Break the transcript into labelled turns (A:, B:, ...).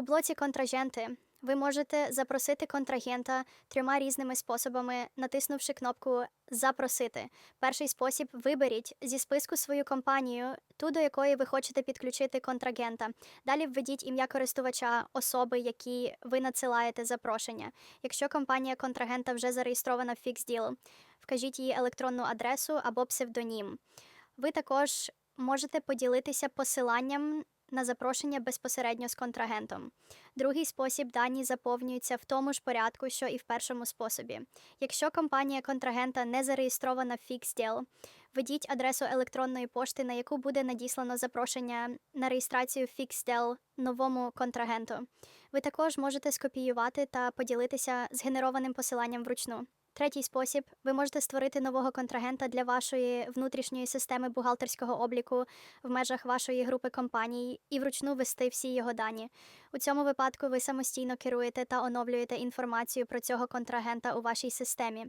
A: У блоці контрагенти ви можете запросити контрагента трьома різними способами, натиснувши кнопку Запросити. Перший спосіб виберіть зі списку свою компанію, ту, до якої ви хочете підключити контрагента. Далі введіть ім'я користувача особи, які ви надсилаєте запрошення. Якщо компанія контрагента вже зареєстрована в FixDeal, вкажіть її електронну адресу або псевдонім. Ви також можете поділитися посиланням на запрошення безпосередньо з контрагентом. Другий спосіб дані заповнюються в тому ж порядку, що і в першому способі. Якщо компанія контрагента не зареєстрована в FixDeal, введіть адресу електронної пошти, на яку буде надіслано запрошення на реєстрацію в FixDeal новому контрагенту. Ви також можете скопіювати та поділитися згенерованим посиланням вручну. Третій спосіб ви можете створити нового контрагента для вашої внутрішньої системи бухгалтерського обліку в межах вашої групи компаній і вручну ввести всі його дані. У цьому випадку ви самостійно керуєте та оновлюєте інформацію про цього контрагента у вашій системі.